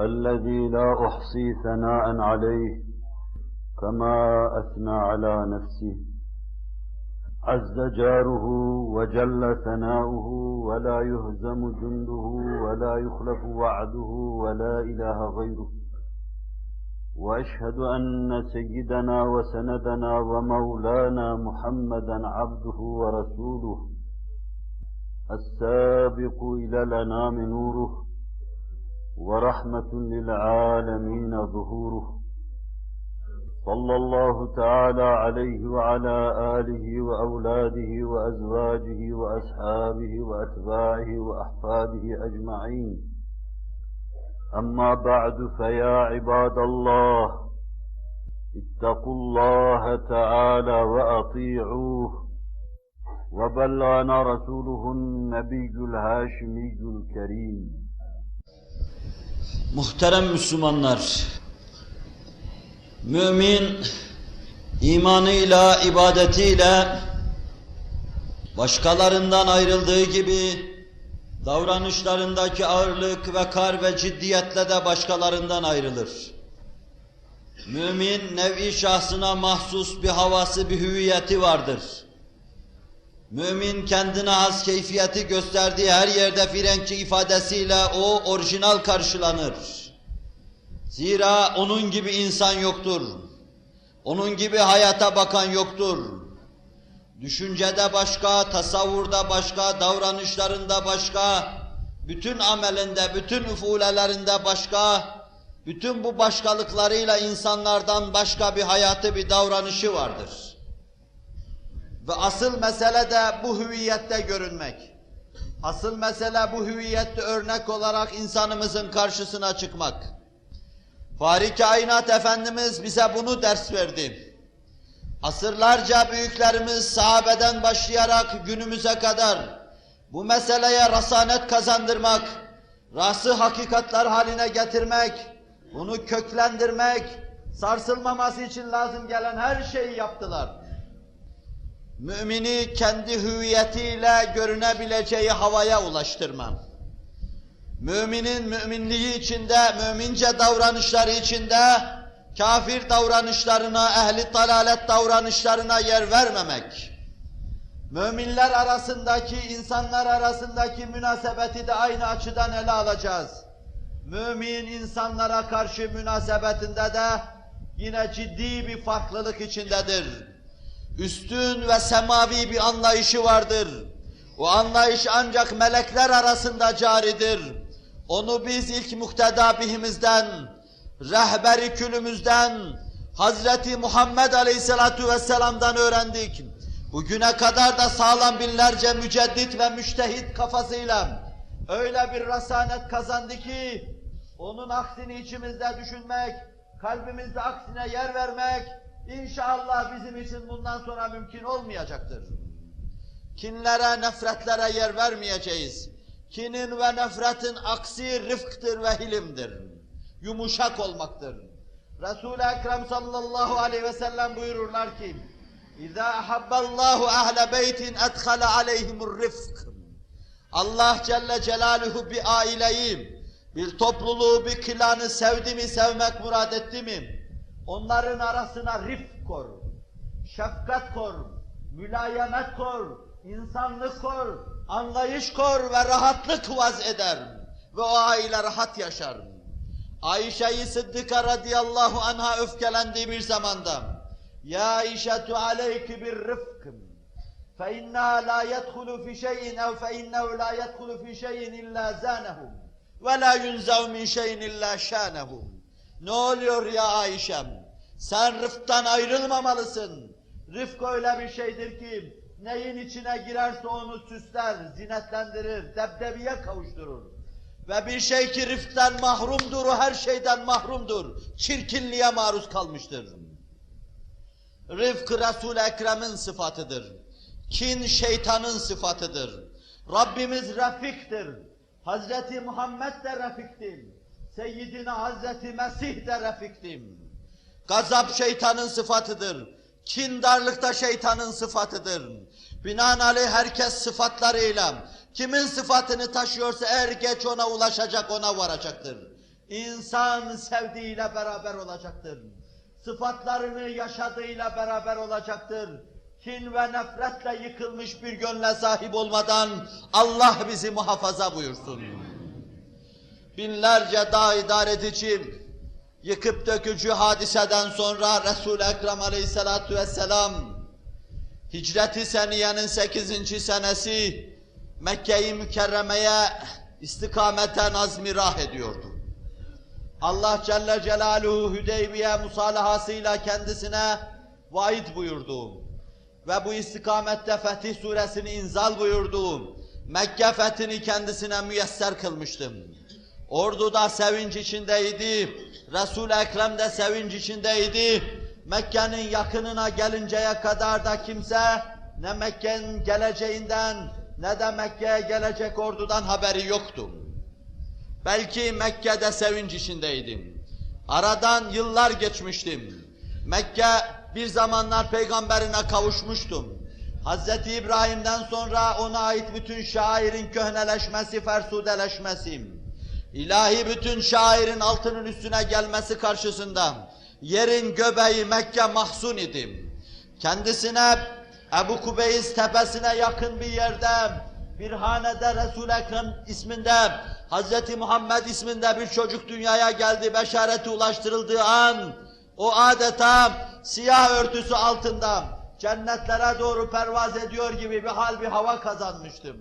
الذي لا أحصي ثناء عليه كما أثنى على نفسه. عز جاره وجل ثناؤه ولا يهزم جنده ولا يخلف وعده ولا إله غيره. وأشهد أن سيدنا وسندنا ومولانا محمدا عبده ورسوله السابق إلى الأنام نوره. ورحمة للعالمين ظهوره. صلى الله تعالى عليه وعلى آله وأولاده وأزواجه وأصحابه وأتباعه وأحفاده أجمعين. أما بعد فيا عباد الله اتقوا الله تعالى وأطيعوه. وبلغنا رسوله النبي الهاشمي الكريم. Muhterem Müslümanlar, mümin imanıyla, ibadetiyle başkalarından ayrıldığı gibi davranışlarındaki ağırlık ve kar ve ciddiyetle de başkalarından ayrılır. Mümin nevi şahsına mahsus bir havası, bir hüviyeti vardır. Mümin kendine has keyfiyeti gösterdiği her yerde Frenkçi ifadesiyle o orijinal karşılanır. Zira onun gibi insan yoktur. Onun gibi hayata bakan yoktur. Düşüncede başka, tasavvurda başka, davranışlarında başka, bütün amelinde, bütün üfulelerinde başka, bütün bu başkalıklarıyla insanlardan başka bir hayatı, bir davranışı vardır. Ve asıl mesele de bu hüviyette görünmek. Asıl mesele bu hüviyette örnek olarak insanımızın karşısına çıkmak. Fahri Kainat Efendimiz bize bunu ders verdi. Asırlarca büyüklerimiz sahabeden başlayarak günümüze kadar bu meseleye rasanet kazandırmak, rası hakikatler haline getirmek, bunu köklendirmek, sarsılmaması için lazım gelen her şeyi yaptılar. Mümini kendi hüviyetiyle görünebileceği havaya ulaştırmam. Müminin müminliği içinde, mümince davranışları içinde, kafir davranışlarına, ehli dalalet davranışlarına yer vermemek. Müminler arasındaki, insanlar arasındaki münasebeti de aynı açıdan ele alacağız. Mümin insanlara karşı münasebetinde de yine ciddi bir farklılık içindedir. Üstün ve semavi bir anlayışı vardır. O anlayış ancak melekler arasında caridir. Onu biz ilk mukteda bihimizden, rehberi külümüzden, Hazreti Muhammed Aleyhisselatu Vesselam'dan öğrendik. Bugüne kadar da sağlam binlerce müceddit ve müştehit kafasıyla öyle bir rasanet kazandı ki, onun aksini içimizde düşünmek, kalbimizde aksine yer vermek, inşallah bizim için bundan sonra mümkün olmayacaktır. Kinlere, nefretlere yer vermeyeceğiz. Kinin ve nefretin aksi rıfktır ve hilimdir yumuşak olmaktır. Resul-i Ekrem sallallahu aleyhi ve sellem buyururlar ki İzâ ahabballahu ahle beytin edhale aleyhimur rifk Allah Celle Celaluhu bir aileyi, bir topluluğu, bir klanı sevdi mi, sevmek murad etti mi? Onların arasına rifk kor, şefkat kor, mülayemet kor, insanlık kor, anlayış kor ve rahatlık vaz eder. Ve o aile rahat yaşar. Ayşe-i Sıddıka radıyallahu anha öfkelendiği bir zamanda Ya Ayşetu aleyki bir rıfk fe inna la yedhulu fi şeyin ev fe innehu la yedhulu fi şeyin illa zanehu ve la yunzav min şeyin illa şanehu Ne oluyor ya Ayşem? Sen rıfktan ayrılmamalısın. Rıfk öyle bir şeydir ki neyin içine girerse onu süsler, zinetlendirir, debdebiye kavuşturur. Ve bir şey ki rifkten mahrumdur, o her şeyden mahrumdur. Çirkinliğe maruz kalmıştır. Rıfk Resul-i Ekrem'in sıfatıdır. Kin şeytanın sıfatıdır. Rabbimiz Rafik'tir. Hazreti Muhammed de Rafik'tir. Seyyidina Hazreti Mesih de Rafik'tir. Gazap şeytanın sıfatıdır. Kindarlık da şeytanın sıfatıdır. Binaenaleyh herkes sıfatlarıyla kimin sıfatını taşıyorsa er geç ona ulaşacak, ona varacaktır. İnsan sevdiğiyle beraber olacaktır. Sıfatlarını yaşadığıyla beraber olacaktır. Kin ve nefretle yıkılmış bir gönle sahip olmadan Allah bizi muhafaza buyursun. Binlerce dağ idare edici, yıkıp dökücü hadiseden sonra Resul-i Ekrem aleyhissalatu vesselam Hicret-i Seniye'nin 8. senesi Mekke-i Mükerreme'ye istikameten azmirah ediyordu. Allah Celle Celaluhu Hüdeybiye musalahasıyla kendisine vaid buyurdu. Ve bu istikamette Fetih suresini inzal buyurdu. Mekke fethini kendisine müyesser kılmıştım. Ordu da sevinç içindeydi. Resul-i Ekrem de sevinç içindeydi. Mekke'nin yakınına gelinceye kadar da kimse ne Mekke'nin geleceğinden ne de Mekke'ye gelecek ordudan haberi yoktu. Belki Mekke'de sevinç içindeydim. Aradan yıllar geçmiştim. Mekke bir zamanlar peygamberine kavuşmuştum. Hazreti İbrahim'den sonra ona ait bütün şairin köhneleşmesi, fersudeleşmesi, ilahi bütün şairin altının üstüne gelmesi karşısında yerin göbeği Mekke mahzun idim. Kendisine Ebu Kubeyiz tepesine yakın bir yerde bir hanede Resul-i Ekrem isminde Hz. Muhammed isminde bir çocuk dünyaya geldi, beşareti ulaştırıldığı an o adeta siyah örtüsü altında cennetlere doğru pervaz ediyor gibi bir hal bir hava kazanmıştım.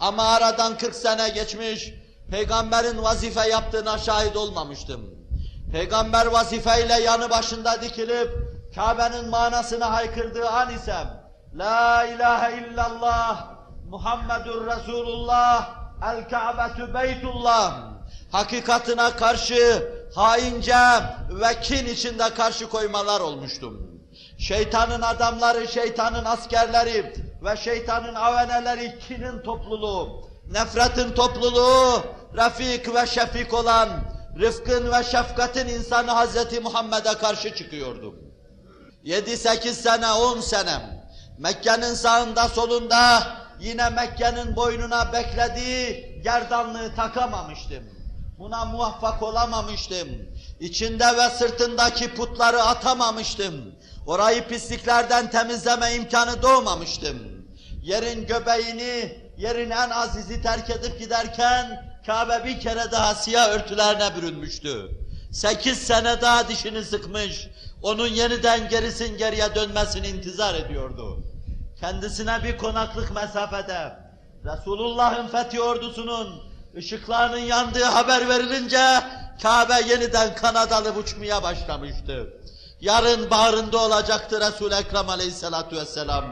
Ama aradan 40 sene geçmiş, peygamberin vazife yaptığına şahit olmamıştım. Peygamber vazifeyle yanı başında dikilip Kabe'nin manasını haykırdığı an ise La ilahe illallah Muhammedur Resulullah El Kabe'tü Beytullah hakikatına karşı haince ve kin içinde karşı koymalar olmuştum. Şeytanın adamları, şeytanın askerleri ve şeytanın aveneleri kinin topluluğu, nefretin topluluğu, Refik ve Şefik olan rıfkın ve şefkatin insanı Hazreti Muhammed'e karşı çıkıyordu. 7-8 sene, 10 sene Mekke'nin sağında solunda yine Mekke'nin boynuna beklediği gerdanlığı takamamıştım. Buna muvaffak olamamıştım. İçinde ve sırtındaki putları atamamıştım. Orayı pisliklerden temizleme imkanı doğmamıştım. Yerin göbeğini, yerin en azizi terk edip giderken Kabe bir kere daha siyah örtülerine bürünmüştü. Sekiz sene daha dişini sıkmış, onun yeniden gerisin geriye dönmesini intizar ediyordu. Kendisine bir konaklık mesafede, Resulullah'ın fethi ordusunun ışıklarının yandığı haber verilince, Kabe yeniden kanadalı uçmaya başlamıştı. Yarın bağrında olacaktı Resul-i Ekrem aleyhissalatu vesselam.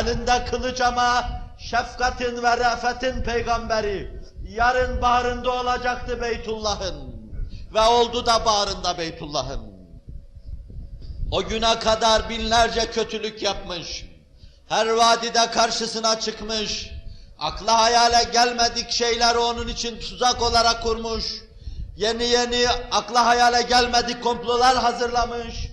Elinde kılıç ama şefkatin ve re'fetin peygamberi. Yarın bağrında olacaktı Beytullah'ın. Ve oldu da bağrında Beytullah'ın. O güne kadar binlerce kötülük yapmış. Her vadide karşısına çıkmış. Akla hayale gelmedik şeyleri onun için tuzak olarak kurmuş. Yeni yeni akla hayale gelmedik komplolar hazırlamış.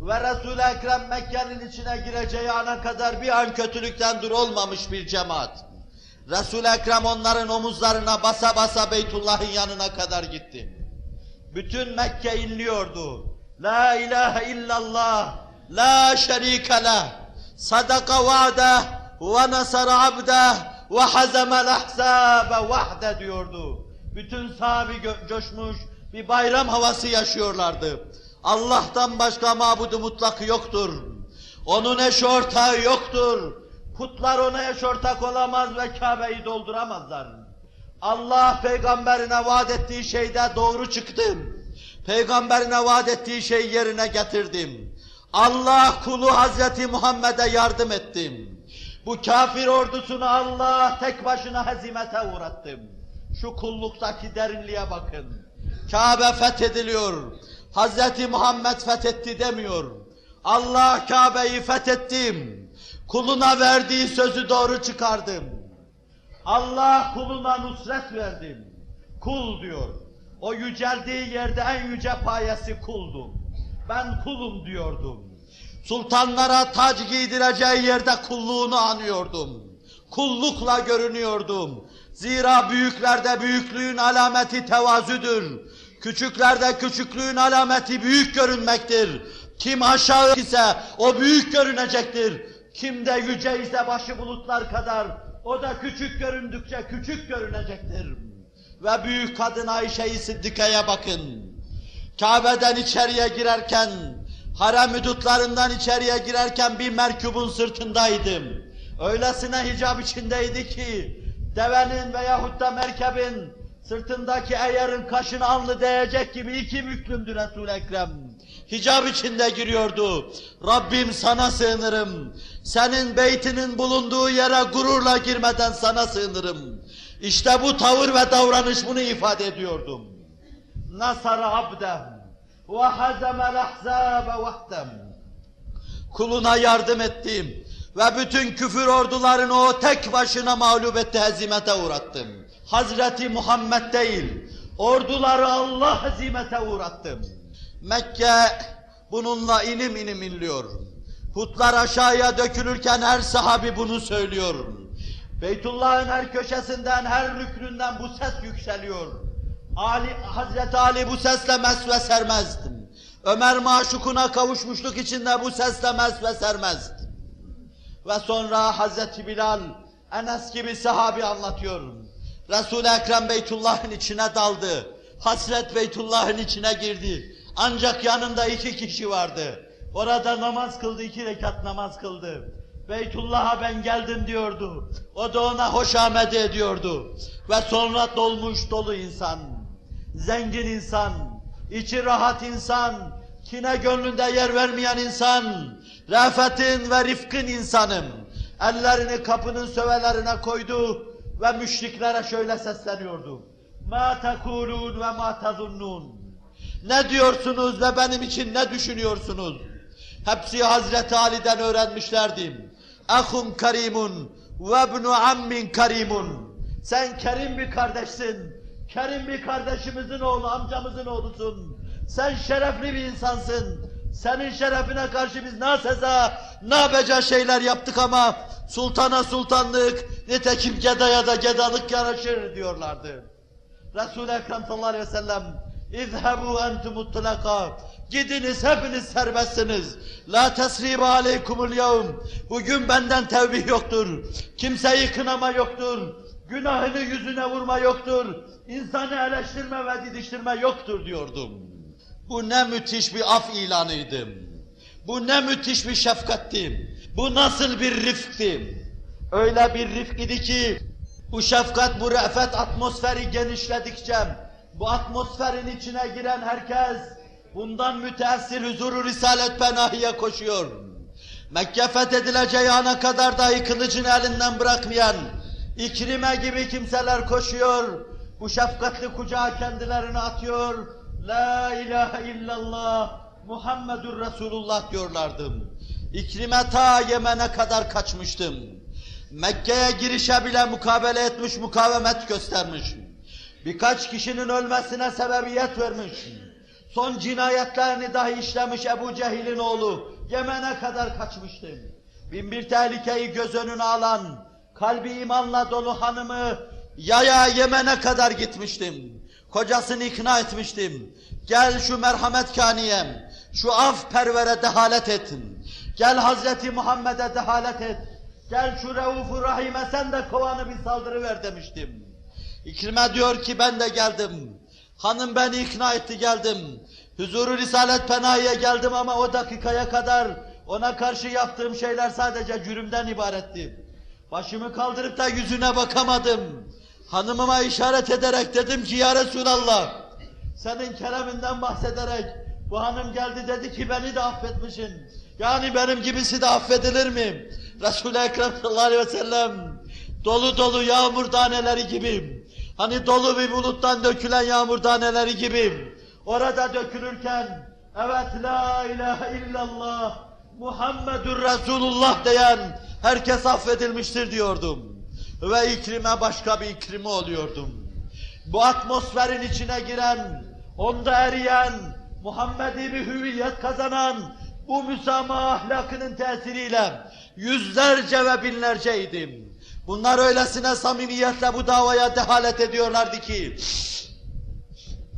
Ve Resul-i Ekrem Mekke'nin içine gireceği ana kadar bir an kötülükten dur olmamış bir cemaat. Resul-i Ekrem onların omuzlarına basa basa Beytullah'ın yanına kadar gitti. Bütün Mekke inliyordu. La ilahe illallah, la şerike leh, sadaka va'deh ve nasara abdeh ve hazemel ahsabe vahde diyordu. Bütün sahabi coşmuş, bir bayram havası yaşıyorlardı. Allah'tan başka mabudu mutlak yoktur. Onun eş ortağı yoktur. Putlar ona eş ortak olamaz ve Kabe'yi dolduramazlar. Allah peygamberine vaat ettiği şeyde doğru çıktım. Peygamberine vaat ettiği şeyi yerine getirdim. Allah kulu Hazreti Muhammed'e yardım ettim. Bu kafir ordusunu Allah tek başına hezimete uğrattım. Şu kulluktaki derinliğe bakın. Kabe fethediliyor. Hazreti Muhammed fethetti demiyor. Allah Kabe'yi fethettim. Kuluna verdiği sözü doğru çıkardım. Allah kuluna nusret verdim. Kul diyor. O yüceldiği yerde en yüce payesi kuldum. Ben kulum diyordum. Sultanlara tac giydireceği yerde kulluğunu anıyordum. Kullukla görünüyordum. Zira büyüklerde büyüklüğün alameti tevazüdür. Küçüklerde küçüklüğün alameti büyük görünmektir. Kim aşağı ise o büyük görünecektir. Kim de yüce ise başı bulutlar kadar o da küçük göründükçe küçük görünecektir. Ve büyük kadın Ayşe-i Sıddıka'ya bakın. Kabe'den içeriye girerken, harem hudutlarından içeriye girerken bir merkubun sırtındaydım. Öylesine hicap içindeydi ki, devenin veyahut da merkebin sırtındaki eğerin kaşını alnı değecek gibi iki büklümdü Resul-i Ekrem. Hicap içinde giriyordu. Rabbim sana sığınırım. Senin beytinin bulunduğu yere gururla girmeden sana sığınırım. İşte bu tavır ve davranış bunu ifade ediyordum. Nasara abdem ve hazemel ahzabe vahdem. Kuluna yardım ettim ve bütün küfür ordularını o tek başına mağlup etti, hezimete uğrattım. Hazreti Muhammed değil, orduları Allah hezimete uğrattım. Mekke bununla inim inim inliyor. Putlar aşağıya dökülürken her sahabi bunu söylüyor. Beytullah'ın her köşesinden, her rüknünden bu ses yükseliyor. Ali, Hazreti Ali bu sesle mesve sermezdi. Ömer maşukuna kavuşmuşluk içinde bu sesle mesve sermezdi. Ve sonra Hazreti Bilal, Enes gibi sahabi anlatıyor. Resul-i Ekrem Beytullah'ın içine daldı. Hasret Beytullah'ın içine girdi. Ancak yanında iki kişi vardı. Orada namaz kıldı, iki rekat namaz kıldı. Beytullah'a ben geldim diyordu. O da ona hoşamedi ediyordu. Ve sonra dolmuş dolu insan, zengin insan, içi rahat insan, kine gönlünde yer vermeyen insan, rafetin ve rifkın insanım. Ellerini kapının sövelerine koydu ve müşriklere şöyle sesleniyordu. Ma tekulun ve ma tazunnun. Ne diyorsunuz ve benim için ne düşünüyorsunuz? Hepsi Hazreti Ali'den öğrenmişlerdim. Ahun karimun ve ibnu ammin karimun. Sen kerim bir kardeşsin. Kerim bir kardeşimizin oğlu, amcamızın oğlusun. Sen şerefli bir insansın. Senin şerefine karşı biz ne seza, ne beca şeyler yaptık ama sultana sultanlık, nitekim gedaya da gedalık yaraşır diyorlardı. Resul-i Ekrem sallallahu aleyhi ve sellem İzhebu entum mutlaka. Gidiniz hepiniz serbestsiniz. La tesribe aleykumul yevm. Bugün benden tevbih yoktur. Kimseyi kınama yoktur. Günahını yüzüne vurma yoktur. İnsanı eleştirme ve didiştirme yoktur diyordum. Bu ne müthiş bir af ilanıydı. Bu ne müthiş bir şefkatti. Bu nasıl bir rifkti. Öyle bir rifk idi ki bu şefkat, bu re'fet atmosferi genişledikçe bu atmosferin içine giren herkes bundan müteessir huzuru Risalet Penahi'ye koşuyor. Mekke fethedileceği ana kadar dahi kılıcını elinden bırakmayan İkrime gibi kimseler koşuyor. Bu şefkatli kucağa kendilerini atıyor. La ilahe illallah Muhammedur Resulullah diyorlardım. İkrime ta Yemen'e kadar kaçmıştım. Mekke'ye girişe bile mukabele etmiş, mukavemet göstermiş. Birkaç kişinin ölmesine sebebiyet vermiş. Son cinayetlerini dahi işlemiş Ebu Cehil'in oğlu. Yemen'e kadar kaçmıştım. Bin bir tehlikeyi göz önüne alan, kalbi imanla dolu hanımı yaya Yemen'e kadar gitmiştim. Kocasını ikna etmiştim. Gel şu merhamet kaniyem, şu af pervere dehalet et. Gel Hazreti Muhammed'e dehalet et. Gel şu Rauf-u Rahim'e sen de kovanı bir saldırı ver demiştim. İkrime diyor ki ben de geldim. Hanım beni ikna etti geldim. Huzuru Risalet Penahi'ye geldim ama o dakikaya kadar ona karşı yaptığım şeyler sadece cürümden ibaretti. Başımı kaldırıp da yüzüne bakamadım. Hanımıma işaret ederek dedim ki ya Resulallah senin kereminden bahsederek bu hanım geldi dedi ki beni de affetmişsin. Yani benim gibisi de affedilir mi? Resul-i Ekrem sallallahu aleyhi ve sellem dolu dolu yağmur taneleri gibi Hani dolu bir buluttan dökülen yağmur taneleri gibi. Orada dökülürken evet la ilahe illallah Muhammedur Resulullah diyen herkes affedilmiştir diyordum. Ve ikrime başka bir ikrime oluyordum. Bu atmosferin içine giren, onda eriyen, Muhammedi bir hüviyet kazanan bu müsamaha ahlakının tesiriyle yüzlerce ve binlerceydim. Bunlar öylesine samimiyetle bu davaya dehalet ediyorlardı ki,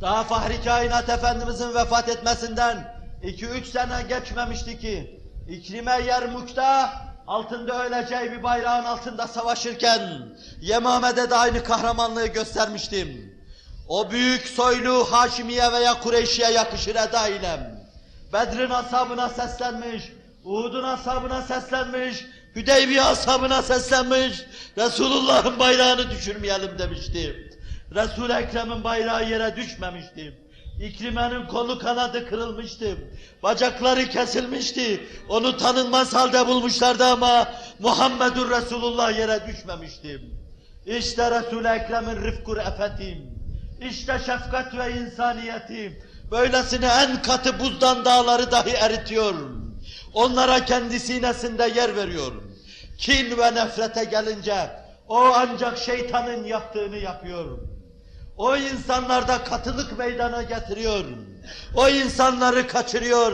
daha Fahri Kainat Efendimizin vefat etmesinden iki üç sene geçmemişti ki, İkrime Yermuk'ta altında öleceği bir bayrağın altında savaşırken Yemame'de de aynı kahramanlığı göstermiştim. O büyük soylu Haşimiye veya Kureyşi'ye yakışır edailem. Bedrin ashabına seslenmiş, Uhud'un ashabına seslenmiş, Hüdeybiye ashabına seslenmiş, Resulullah'ın bayrağını düşürmeyelim demişti. Resul-i Ekrem'in bayrağı yere düşmemişti. İkrime'nin kolu kanadı kırılmıştı. Bacakları kesilmişti. Onu tanınmaz halde bulmuşlardı ama Muhammedur Resulullah yere düşmemişti. İşte Resul-i Ekrem'in rıfkur efetim. İşte şefkat ve insaniyeti. Böylesine en katı buzdan dağları dahi eritiyor. Onlara kendi sinesinde yer veriyor. Kin ve nefrete gelince o ancak şeytanın yaptığını yapıyor. O insanlarda katılık meydana getiriyor. O insanları kaçırıyor.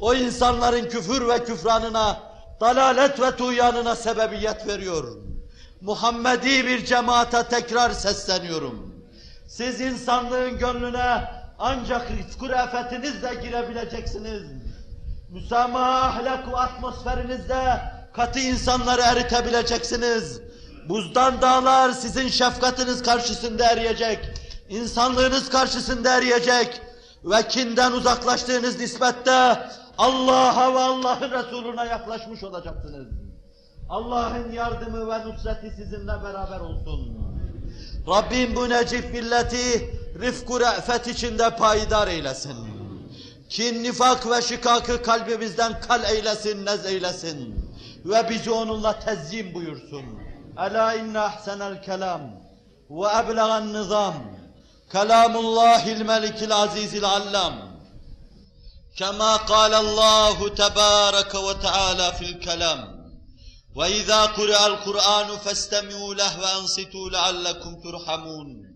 O insanların küfür ve küfranına, dalalet ve tuğyanına sebebiyet veriyor. Muhammedi bir cemaate tekrar sesleniyorum. Siz insanlığın gönlüne ancak rifkur efetinizle girebileceksiniz. Müsamaha ahlak ve atmosferinizde katı insanları eritebileceksiniz. Buzdan dağlar sizin şefkatiniz karşısında eriyecek. İnsanlığınız karşısında eriyecek. Ve kinden uzaklaştığınız nispette Allah'a ve Allah'ın Resulüne yaklaşmış olacaksınız. Allah'ın yardımı ve nusreti sizinle beraber olsun. Rabbim bu necip milleti rıfku re'fet içinde payidar eylesin. Kin, nifak ve şikakı kalbimizden kal eylesin, nez eylesin. Ve bizi onunla tezyim buyursun. ألا إن أحسن الكلام وأبلغ النظام كلام الله الملك العزيز العلام. كما قال الله تبارك وتعالى في الكلام وإذا قرأ القرآن فاستمعوا له وأنصتوا لعلكم ترحمون.